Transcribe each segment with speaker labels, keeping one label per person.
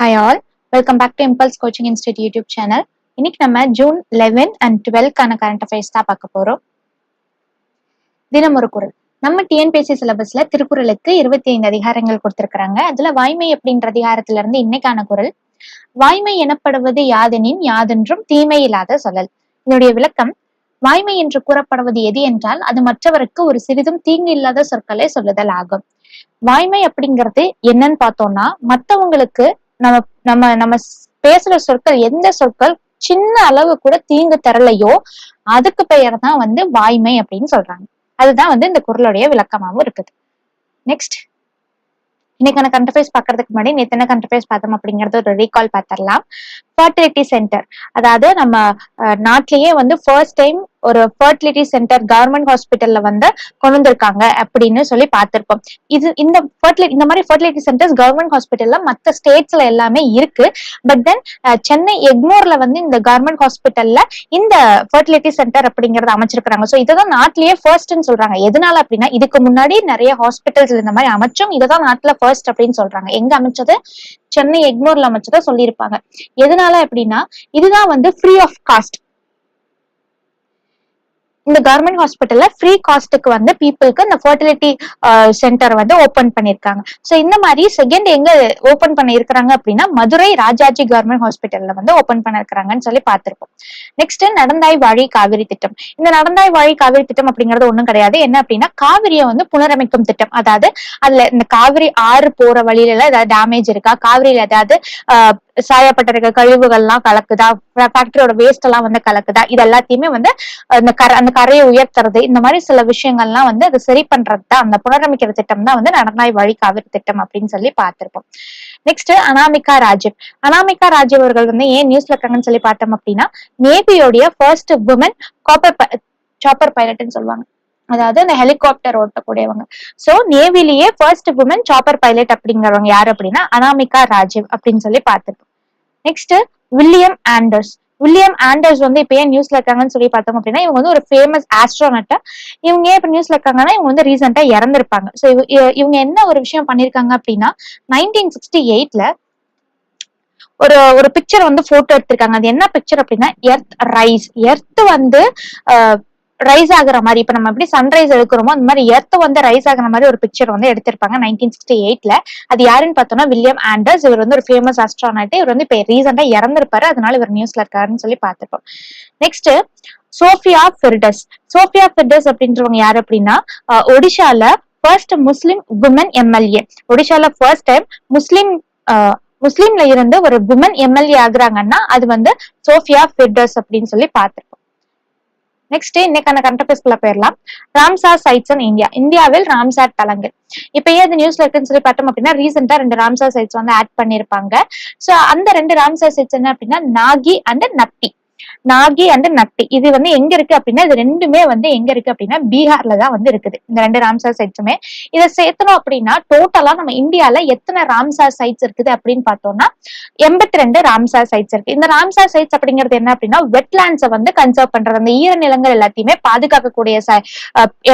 Speaker 1: hi all welcome back to impulse coaching institute YouTube channel இன்னைக்கு நம்ம June eleven and டுவெல்க்கான current affairs தான் பார்க்க போகிறோம் தினம் ஒரு குரல் நம்ம டிஎன்பிஎஸ்சி சிலபஸ்ல திருக்குறளுக்கு இருபத்தி ஐந்து அதிகாரங்கள் கொடுத்திருக்கிறாங்க அதுல வாய்மை அப்படின்ற அதிகாரத்துல இருந்து இன்னைக்கான குரல் வாய்மை எனப்படுவது யாதெனின் யாதென்றும் தீமை இல்லாத சொல்லல் இதனுடைய விளக்கம் வாய்மை என்று கூறப்படுவது எது என்றால் அது மற்றவருக்கு ஒரு சிறிதும் தீங்கு இல்லாத சொற்களை சொல்லுதல் ஆகும் வாய்மை அப்படிங்கிறது என்னன்னு பார்த்தோம்னா மத்தவங்களுக்கு நம்ம நம்ம நம்ம பேசுற சொற்கள் எந்த சொற்கள் சின்ன அளவு கூட தீங்கு தரலையோ அதுக்கு பெயர் தான் வந்து வாய்மை அப்படின்னு சொல்றாங்க அதுதான் வந்து இந்த குரலுடைய விளக்கமாகவும் இருக்குது நெக்ஸ்ட் இன்னைக்கான கண்டபேஸ் பாக்குறதுக்கு முன்னாடி நேத்தன கண்டர்பைஸ் பார்த்தோம் அப்படிங்கறது ஒரு ரீகால் பார்த்துடலாம் ஃபர்டிலிட்டி சென்டர் அதாவது நம்ம நாட்டிலேயே வந்து ஃபர்ஸ்ட் டைம் ஒரு ஃபர்டிலிட்டி சென்டர் கவர்மெண்ட் ஹாஸ்பிட்டல்ல வந்து கொண்டு வந்திருக்காங்க அப்படின்னு சொல்லி பார்த்திருப்போம் இது இந்த ஃபர்டிலிட்டி இந்த மாதிரி ஃபர்டிலிட்டி சென்டர்ஸ் கவர்மெண்ட் ஹாஸ்பிட்டல்ல மற்ற ஸ்டேட்ஸ்ல எல்லாமே இருக்கு பட் தென் சென்னை எக்மோர்ல வந்து இந்த கவர்மெண்ட் ஹாஸ்பிட்டல்ல இந்த ஃபர்டிலிட்டி சென்டர் அப்படிங்கறத அமைச்சிருக்கிறாங்க ஸோ இதுதான் நாட்டிலேயே ஃபர்ஸ்ட்னு சொல்றாங்க எதனால அப்படின்னா இதுக்கு முன்னாடி நிறைய ஹாஸ்பிட்டல்ஸ் இந்த மாதிரி அமைச்சும் இதுதான் நாட்டுல ஃபர்ஸ்ட் அப்படின்னு சொல்றாங்க எங்க அமைச்சது சென்னை எக்மோர்ல அமைச்சதா சொல்லியிருப்பாங்க எதனால அப்படின்னா இதுதான் வந்து ஃப்ரீ ஆஃப் காஸ்ட் இந்த கவர்மெண்ட் ஹாஸ்பிட்டல்ல ஃப்ரீ காஸ்ட்டுக்கு வந்து பீப்புளுக்கு இந்த ஃபர்டிலிட்டி சென்டர் uh, வந்து ஓபன் பண்ணிருக்காங்க ஸோ இந்த மாதிரி செகண்ட் எங்க ஓபன் பண்ணிருக்கிறாங்க அப்படின்னா மதுரை ராஜாஜி கவர்மெண்ட் ஹாஸ்பிட்டல்ல வந்து ஓபன் பண்ணிருக்கிறாங்கன்னு சொல்லி பார்த்திருப்போம் நெக்ஸ்ட் நடந்தாய் வாழி காவிரி திட்டம் இந்த நடந்தாய் வாழி காவிரி திட்டம் அப்படிங்கறது ஒண்ணும் கிடையாது என்ன அப்படின்னா காவிரியை வந்து புனரமைக்கும் திட்டம் அதாவது அதுல இந்த காவிரி ஆறு போற வழியில ஏதாவது டேமேஜ் இருக்கா காவிரியில ஏதாவது uh, சாயப்பட்டிருக்க கழிவுகள்லாம் கலக்குதா ஃபேக்டரியோட வேஸ்ட் எல்லாம் வந்து கலக்குதா இது எல்லாத்தையுமே வந்து அந்த கரை அந்த கரையை உயர்த்துறது இந்த மாதிரி சில விஷயங்கள்லாம் வந்து அது சரி பண்றது தான் அந்த புனரமைக்கிற திட்டம் தான் வந்து நடனாய் வழி காவிரி திட்டம் அப்படின்னு சொல்லி பார்த்திருப்போம் நெக்ஸ்ட் அனாமிகா ராஜீவ் அனாமிகா ராஜீவ் அவர்கள் வந்து ஏன் நியூஸ்ல இருக்காங்கன்னு சொல்லி பார்த்தோம் அப்படின்னா நேவியோடைய ஃபர்ஸ்ட் உமன் காப்பர் சாப்பர் பைலட்னு சொல்லுவாங்க அதாவது அந்த ஹெலிகாப்டர் ஓட்டக்கூடியவங்க சோ நேவிலேயே ஃபர்ஸ்ட் உமன் சாப்பர் பைலட் அப்படிங்கிறவங்க யாரு அப்படின்னா அனாமிகா ராஜீவ் அப்படின்னு சொல்லி பார்த்துருப்போம் next William Anders William Anders வந்து இப்போ ஏன் நியூஸ்ல இருக்காங்கன்னு சொல்லி பார்த்தோம் அப்படின்னா இவங்க வந்து ஒரு ஃபேமஸ் ஆஸ்ட்ரானட்டா இவங்க ஏன் இப்போ நியூஸ்ல இருக்காங்கன்னா இவங்க வந்து ரீசெண்டா இறந்திருப்பாங்க ஸோ இவங்க என்ன ஒரு விஷயம் பண்ணியிருக்காங்க அப்படின்னா நைன்டீன் சிக்ஸ்டி எயிட்ல ஒரு ஒரு பிக்சர் வந்து போட்டோ எடுத்திருக்காங்க அது என்ன பிக்சர் அப்படின்னா எர்த் ரைஸ் எர்த் வந்து ரைஸ் ஆகிற மாதிரி இப்ப நம்ம எப்படி சன்ரைஸ் எடுக்கிறோமோ அந்த மாதிரி எர்த்து வந்து ரைஸ் ஆகிற மாதிரி ஒரு பிக்சர் வந்து எடுத்திருப்பாங்க நைன்டீன் சிக்ஸ்டி எயிட்ல அது யாருன்னு பார்த்தோம்னா வில்லியம் ஆண்டர்ஸ் இவர் வந்து ஒரு ஃபேமஸ் ஆஸ்ட்ரானாட் இவர் வந்து இப்ப ரீசெண்டா இறந்திருப்பாரு அதனால இவர் நியூஸ்ல இருக்காருன்னு சொல்லி பார்த்துருப்போம் நெக்ஸ்ட் சோஃபியா பெர்டஸ் சோஃபியா பெர்டஸ் அப்படின்றவங்க யாரு அப்படின்னா ஒடிஷால ஃபர்ஸ்ட் முஸ்லிம் உமன் எம்எல்ஏ ஒடிஷால ஃபர்ஸ்ட் டைம் முஸ்லிம் முஸ்லீம்ல இருந்து ஒரு உமன் எம்எல்ஏ ஆகுறாங்கன்னா அது வந்து சோஃபியா பெர்டஸ் அப்படின்னு சொல்லி பார்த்திருப்போம் நெக்ஸ்ட் இன்னைக்கான கரண்ட் அஃபேர்ஸ்க்குள்ள போயிடலாம் ராம்சார் சைட்ஸ் இன் இந்தியா இந்தியாவில் ராம்சார் தலங்கள் இப்போ ஏன் அது நியூஸ்ல இருக்குன்னு சொல்லி பார்த்தோம் அப்படின்னா ரீசெண்டா ரெண்டு ராம்சார் சைட்ஸ் வந்து ஆட் பண்ணிருப்பாங்க சோ அந்த ரெண்டு ராம்சார் சைட்ஸ் என்ன அப்படின்னா நாகி அண்ட் நப்பி நாகி அண்ட் நட்டி இது வந்து எங்க இருக்கு அப்படின்னா இது ரெண்டுமே வந்து எங்க இருக்கு அப்படின்னா பீகார்ல தான் வந்து இருக்குது இந்த ரெண்டு ராம்சார் சைட்ஸுமே இதை சேர்த்தணும் அப்படின்னா டோட்டலா நம்ம இந்தியால எத்தனை ராம்சார் சைட்ஸ் இருக்குது அப்படின்னு பார்த்தோம்னா எண்பத்தி ரெண்டு ராம்சார் சைட்ஸ் இருக்கு இந்த ராம்சார் சைட்ஸ் அப்படிங்கிறது என்ன அப்படின்னா வெட்லாண்ட்ஸை வந்து கன்சர்வ் பண்றது அந்த ஈரநிலங்கள் எல்லாத்தையுமே பாதுகாக்கக்கூடிய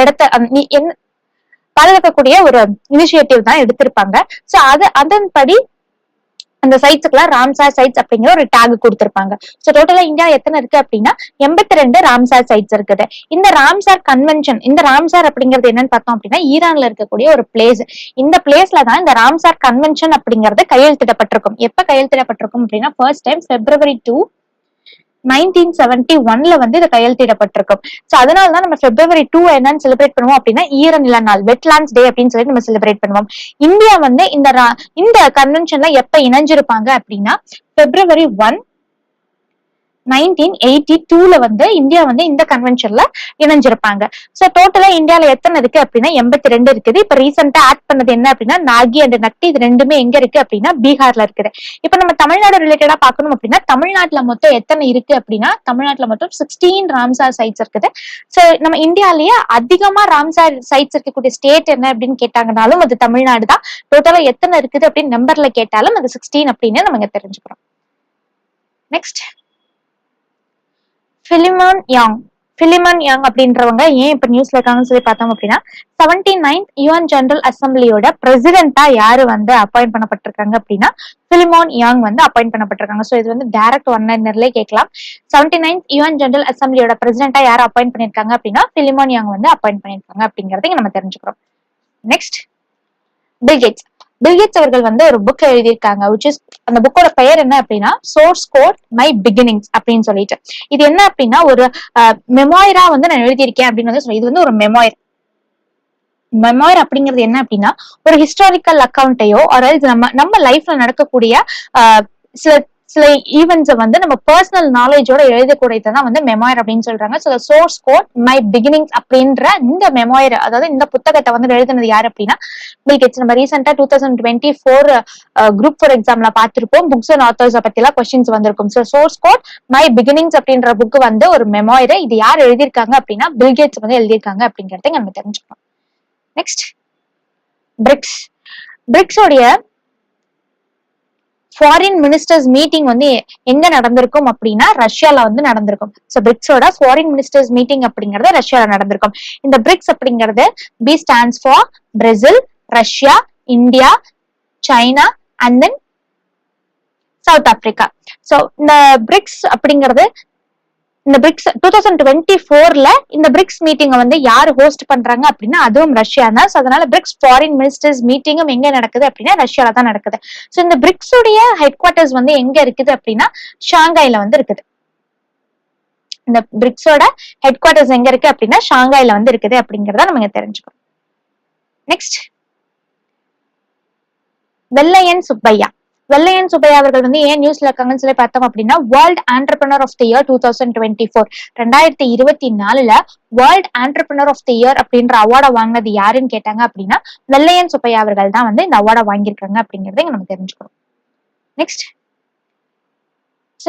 Speaker 1: இடத்த பாதுகாக்கக்கூடிய ஒரு இனிஷியேட்டிவ் தான் எடுத்திருப்பாங்க சோ அது அதன்படி அந்த சைட்ஸுக்குலாம் ராம்சார் சைட்ஸ் அப்படிங்கிற ஒரு டேக் கொடுத்துருப்பாங்க ஸோ டோட்டலா இந்தியா எத்தனை இருக்கு அப்படின்னா எண்பத்தி ரெண்டு ராம்சார் சைட்ஸ் இருக்குது இந்த ராம்சார் கன்வென்ஷன் இந்த ராம்சார் அப்படிங்கிறது என்னன்னு பார்த்தோம் அப்படின்னா ஈரான்ல இருக்கக்கூடிய ஒரு பிளேஸ் இந்த பிளேஸ்ல தான் இந்த ராம்சார் கன்வென்ஷன் அப்படிங்கிறது கையெழுத்திடப்பட்டிருக்கும் எப்ப கையெழுத்திடப்பட்டிருக்கும் அப்படின்னா first time February two nineteen seventy ஒன்ல வந்து இது கையெழுத்திடப்பட்டிருக்கும் சோ அதனால தான் நம்ம பிப்ரவரி டூ என்னன்னு செலிப்ரேட் பண்ணுவோம் அப்படின்னா ஈரநில நாள் வெட்லாண்ட்ஸ் டே அப்படின்னு சொல்லி நம்ம செலிப்ரேட் பண்ணுவோம் இந்தியா வந்து இந்த இந்த கன்வென்ஷன்ல எப்ப இணைஞ்சிருப்பாங்க அப்படின்னா பிப்ரவரி ஒன் நைன்டீன் எயிட்டி டூல வந்து இந்தியா வந்து இந்த கன்வென்ஷன்ல இணைஞ்சிருப்பாங்க சோ டோட்டலா இந்தியால எத்தனை இருக்கு அப்படின்னா எண்பத்தி ரெண்டு இருக்குது இப்ப ரீசெண்டா ஆட் பண்ணது என்ன அப்படின்னா நாகி அண்ட் நட்டி இது ரெண்டுமே எங்க இருக்கு அப்படின்னா பீகார்ல இருக்குது இப்ப நம்ம தமிழ்நாடு ரிலேட்டடா பாக்கணும் அப்படின்னா தமிழ்நாட்டுல மொத்தம் எத்தனை இருக்கு அப்படின்னா தமிழ்நாட்டுல மொத்தம் சிக்ஸ்டீன் ராம்சார் சைட்ஸ் இருக்குது சோ நம்ம இந்தியாலேயே அதிகமா ராம்சார் சைட்ஸ் இருக்கக்கூடிய ஸ்டேட் என்ன அப்படின்னு கேட்டாங்கனாலும் அது தமிழ்நாடு தான் டோட்டலா எத்தனை இருக்குது அப்படின்னு நம்பர்ல கேட்டாலும் அது சிக்ஸ்டீன் அப்படின்னு நம்ம தெரிஞ்சுக்கிறோம் next Philemon Yang Philemon Yang அப்படின்றவங்க ஏன் இப்ப நியூஸ்ல இருக்காங்கன்னு சொல்லி பார்த்தோம் அப்படின்னா செவன்டி நைன்த் யுஎன் ஜெனரல் அசம்பிளியோட பிரசிடென்டா யாரு வந்து அப்பாயிண்ட் பண்ணப்பட்டிருக்காங்க அப்படின்னா பிலிமான் யாங் வந்து அப்பாயிண்ட் பண்ணப்பட்டிருக்காங்க ஸோ இது வந்து டைரக்ட் ஒன் லைனர்லேயே கேட்கலாம் செவன்டி நைன்த் யுஎன் ஜெனரல் அசம்பிளியோட பிரசிடென்டா யார் அப்பாயிண்ட் பண்ணியிருக்காங்க அப்படின்னா பிலிமான் யாங் வந்து அப்பாயிண்ட் பண்ணிருக்காங்க அப்படிங்கறதையும் நம்ம தெரிஞ்சுக்கிறோம் நெக்ஸ்ட் பில்கேட்ஸ் பில்கேட்ஸ் அவர்கள் வந்து ஒரு புக் எழுதியிருக்காங்க விச் இஸ் அந்த புக்கோட பெயர் என்ன அப்படின்னா சோர்ஸ் கோட் மை பிகினிங்ஸ் அப்படின்னு சொல்லிட்டு இது என்ன அப்படின்னா ஒரு மெமோயரா வந்து நான் எழுதியிருக்கேன் அப்படின்னு வந்து சொல்லி இது வந்து ஒரு மெமோயர் மெமோயர் அப்படிங்கிறது என்ன அப்படின்னா ஒரு ஹிஸ்டாரிக்கல் அக்கௌண்ட்டையோ அதாவது நம்ம நம்ம லைஃப்ல நடக்கக்கூடிய சில சில ஈவெண்ட்ஸை வந்து நம்ம பர்சனல் நாலேஜோட எழுதக்கூடியது தான் வந்து மெமோயர் அப்படின்னு சொல்றாங்க so source code my beginnings அப்படின்ற இந்த மெமோயர் அதாவது இந்த புத்தகத்தை வந்து எழுதினது யார் அப்படின்னா பில் கெட்ஸ் நம்ம ரீசெண்டா two thousand twenty four group four எக்ஸாம்ல பார்த்திருப்போம் புக்ஸ் அண்ட் ஆத்தர்ஸ் பத்தி எல்லாம் கொஸ்டின்ஸ் வந்திருக்கும் so source code my beginnings அப்படின்ற புக் வந்து ஒரு மெமோயர் இது யார் எழுதியிருக்காங்க அப்படின்னா பில்கேட்ஸ் வந்து எழுதியிருக்காங்க அப்படிங்கறத நம்ம தெரிஞ்சுக்கணும் நெக்ஸ்ட் பிரிக்ஸ் பிரிக்ஸோடைய ஃபாரின் மினிஸ்டர்ஸ் மீட்டிங் வந்து எங்க நடந்திருக்கும் அப்படின்னா ரஷ்யால வந்து நடந்திருக்கும் ஸோ பிரிக்ஸோட ஃபாரின் மினிஸ்டர்ஸ் மீட்டிங் அப்படிங்கறது ரஷ்யால நடந்திருக்கும் இந்த பிரிக்ஸ் அப்படிங்கிறது B stands for Brazil Russia India China and தென் சவுத் ஆப்பிரிக்கா சோ இந்த பிரிக்ஸ் அப்படிங்கிறது இந்த பிரிக்ஸ் டூ தௌசண்ட் டுவெண்ட்டி ஃபோர்ல இந்த பிரிக்ஸ் மீட்டிங்கை வந்து யார் ஹோஸ்ட் பண்றாங்க அப்படின்னா அதுவும் ரஷ்யா தான் ஸோ அதனால பிரிக்ஸ் ஃபாரின் மினிஸ்டர்ஸ் மீட்டிங்கும் எங்க நடக்குது அப்படின்னா ரஷ்யால தான் நடக்குது ஸோ இந்த பிரிக்ஸ் உடைய ஹெட் குவார்ட்டர்ஸ் வந்து எங்க இருக்குது அப்படின்னா ஷாங்காயில வந்து இருக்குது இந்த பிரிக்ஸோட ஹெட் குவார்ட்டர்ஸ் எங்க இருக்கு அப்படின்னா ஷாங்காயில வந்து இருக்குது அப்படிங்கிறத நம்ம தெரிஞ்சுக்கணும் நெக்ஸ்ட் வெள்ளையன் சுப்பையா வெள்ளையன் சுப்பையா அவர்கள் வந்து ஏன் நியூஸ்ல இருக்காங்கன்னு சொல்லி பார்த்தோம் அப்படின்னா world entrepreneur of the year two thousand twenty four ரெண்டாயிரத்தி இருபத்தி நாலுல world entrepreneur of the year அப்படின்ற அவார்டை வாங்கினது யாருன்னு கேட்டாங்க அப்படின்னா வெள்ளையன் சுப்பையா அவர்கள் தான் வந்து இந்த அவார்டை வாங்கியிருக்காங்க அப்படிங்கறத நம்ம தெரிஞ்சுக்கிறோம் நெக்ஸ்ட்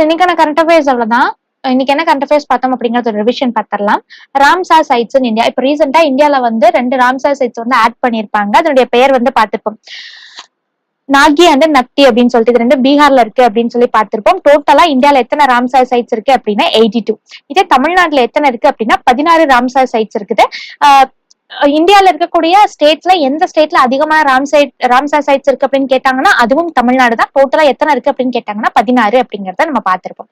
Speaker 1: இன்னைக்கான கரண்ட் அஃபேர்ஸ் அவ்வளவுதான் இன்னைக்கு என்ன கரண்ட் அஃபேர்ஸ் பார்த்தோம் அப்படிங்கறது ஒரு ரிவிஷன் பார்த்துடலாம் ராம்சா சைட்ஸ் இந்தியா இப்ப ரீசெண்டா இந்தியால வந்து ரெண்டு ராம்சா சைட்ஸ் வந்து ஆட் பண்ணிருப்பாங்க அதனுடைய பெயர் வந்து பார்த்துப்போம் நாகி அண்ட் நக்தி அப்படின்னு சொல்லிட்டு ரெண்டு பீகார்ல இருக்கு அப்படின்னு சொல்லி பார்த்திருப்போம் டோட்டலா இந்தியாவில எத்தனை ராம்சார் சைட்ஸ் இருக்கு அப்படின்னா எயிட்டி டூ இதே தமிழ்நாட்டுல எத்தனை இருக்கு அப்படின்னா பதினாறு ராம்சார் சைட்ஸ் இருக்குது இந்தியாவில் இருக்கக்கூடிய ஸ்டேட்ஸ்ல எந்த ஸ்டேட்ல அதிகமான ராம்சைட் ராம்சார் சைட்ஸ் இருக்கு அப்படின்னு கேட்டாங்கன்னா அதுவும் தமிழ்நாடு தான் டோட்டலா எத்தனை இருக்கு அப்படின்னு கேட்டாங்கன்னா பதினாறு அப்படிங்கறத நம்ம பார்த்திருப்போம்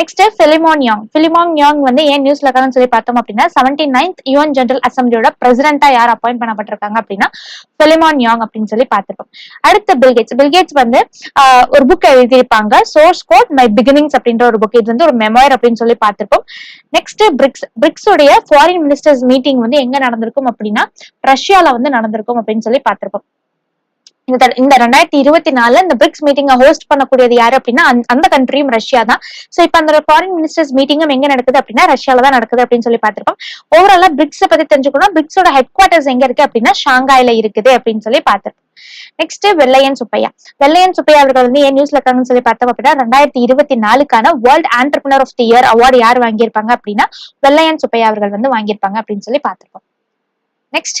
Speaker 1: next Philemon Yang Philemon Yang வந்து ஏன் நியூஸ்ல இருக்காங்கன்னு சொல்லி பார்த்தோம் அப்படின்னா செவன்டி நைன்த் யூஎன் ஜெனரல் அசம்பிளியோட பிரசிடண்டா யார் அப்பாயிண்ட் பண்ணப்பட்டிருக்காங்க அப்படின்னா சொலிமான் யாங் அப்படின்னு சொல்லி பார்த்திருப்போம் அடுத்த பில்கேட்ஸ் பில்கேட்ஸ் வந்து ஒரு புக் எழுதியிருப்பாங்க சோர்ஸ் கோட் மை பிகினிங்ஸ் அப்படின்ற ஒரு புக் இது வந்து ஒரு மெமோயர் அப்படின்னு சொல்லி பார்த்திருப்போம் நெக்ஸ்ட் பிரிக்ஸ் பிரிக்ஸ் உடைய ஃபாரின் மினிஸ்டர்ஸ் மீட்டிங் வந்து எங்க நடந்திருக்கும் அப்படின்னா ரஷ்யால வந்து நடந்திருக்கும் அப்படின்னு சொல்லி பார்த்திருப்போம் இந்த இந்த ரெண்டாயிரத்தி இருபத்தி நாலுல இந்த பிரிக்ஸ் மீட்டிங்கை ஹோஸ்ட் பண்ணக்கூடியது யாரு அப்படின்னா அந்த கண்ட்ரியும் ரஷ்யா தான் சோ இப்ப அந்த ஃபாரின் மினிஸ்டர்ஸ் மீட்டிங்கும் எங்க நடக்குது அப்படின்னா ரஷ்யால தான் நடக்குது அப்படின்னு சொல்லி பார்த்திருக்கோம் ஓவராலா பிரிக்ஸ் பத்தி தெரிஞ்சுக்கணும் பிரிக்ஸோட ஹெட் குவார்டர்ஸ் எங்க இருக்கு அப்படின்னா ஷாங்காயில இருக்குது அப்படின்னு சொல்லி பார்த்திருக்கோம் நெக்ஸ்ட் வெள்ளையன் சுப்பையா வெள்ளையன் சுப்பையா அவர்கள் வந்து ஏன் நியூஸ்ல இருக்காங்கன்னு சொல்லி பார்த்தோம் அப்படின்னா ரெண்டாயிரத்தி இருபத்தி நாலுக்கான world entrepreneur of the year award யார் வாங்கியிருப்பாங்க அப்படின்னா வெள்ளையன் சுப்பையா அவர்கள் வந்து வாங்கியிருப்பாங்க அப்படின்னு சொல்லி பார்த்திருக்கோம் நெக்ஸ்ட்